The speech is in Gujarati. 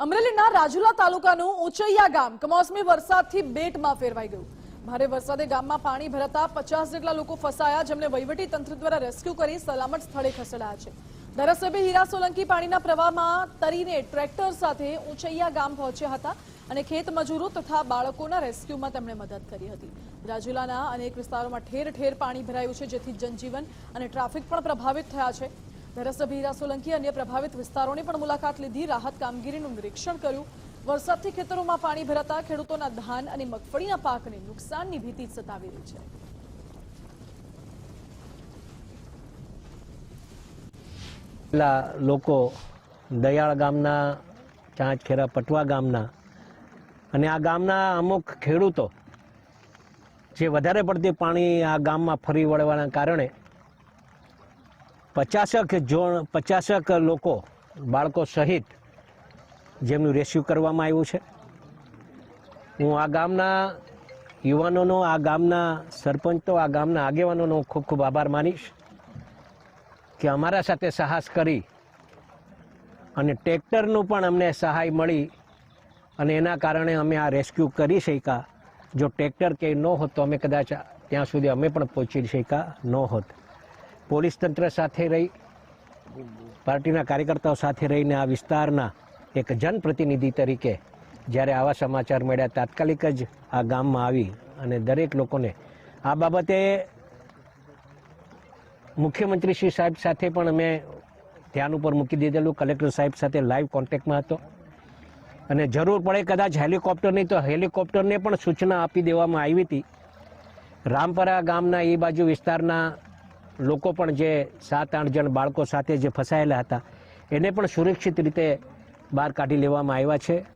અમરેલીના રાજુલા તાલુકાનું ઉચૈયા ગામ કમોસમી વરસાદથી બેટમાં ફેરવાઈ ગયું. ભારે વરસાદે ગામમાં પાણી ભરાતા પચાસ જેટલા લોકો ફસાયા, જેમને વહીવટી તંત્ર દ્વારા રેસ્ક્યુ કરી સલામત સ્થળે ખસેડાયા છે. ધારાસભ્ય હીરા સોલંકી પાણીના પ્રવાહમાં તરીને ટ્રેક્ટર સાથે ઉચૈયા ગામ પહોંચ્યા હતા અને ખેત મજૂરો તથા બાળકોના રેસ્ક્યુમાં તેમણે મદદ કરી હતી. રાજુલાના અનેક વિસ્તારોમાં ઠેર ઠેર પાણી ભરાયું છે, જેથી જનજીવન અને ટ્રાફિક પણ પ્રભાવિત થયા છે. ધારાસભ્ય સોલંકી અન્ય પ્રભાવિત વિસ્તારોની પણ મુલાકાત લીધી. રાહત કામગીરીનું નિરીક્ષણ કર્યું. વરસાદથી ખેતરોમાં પાણી ભરાતા ખેડૂતોના ધાન અને મગફળીના પાકને નુકસાનની ભીતિ સતાવી રહી છે. પેલા લોકો દયાળ ગામના ચાંચખેરા પટવા ગામના અને આ ગામના અમુક ખેડૂતો જે વધારે પડતી પાણી આ ગામમાં ફરી વળવાના કારણે પચાસક જોણ, પચાસક લોકો, બાળકો સહિત જેમનું રેસ્ક્યુ કરવામાં આવ્યું છે. હું આ ગામના યુવાનોનો, આ ગામના સરપંચો આ ગામના આગેવાનોનો ખૂબ ખૂબ આભાર માનીશ કે અમારા સાથે સાહસ કરી અને ટ્રેક્ટરનું પણ અમને સહાય મળી અને એના કારણે અમે આ રેસ્ક્યુ કરી શક્યા. જો ટ્રેક્ટર કે ન હોત તો અમે કદાચ ત્યાં સુધી અમે પણ પહોંચી શક્યા ન હોત પોલીસ તંત્ર સાથે રહી, પાર્ટીના કાર્યકર્તાઓ સાથે રહીને આ વિસ્તારના એક જનપ્રતિનિધિ તરીકે જ્યારે આવા સમાચાર મળ્યા, તાત્કાલિક જ આ ગામમાં આવી અને દરેક લોકોને આ બાબતે મુખ્યમંત્રી શ્રી સાહેબ સાથે પણ અમે ધ્યાન ઉપર મૂકી દીધેલું. કલેક્ટર સાહેબ સાથે લાઈવ કોન્ટેક્ટમાં હતો. અને જરૂર પડે કદાચ હેલિકોપ્ટરની, તો હેલિકોપ્ટરને પણ સૂચના આપી દેવામાં આવી હતી. રામપરા ગામના એ બાજુ વિસ્તારના લોકો પણ જે સાત, આઠ જણ બાળકો સાથે જે ફસાયેલા હતા, એને પણ સુરક્ષિત રીતે બહાર કાઢી લેવામાં આવ્યા છે.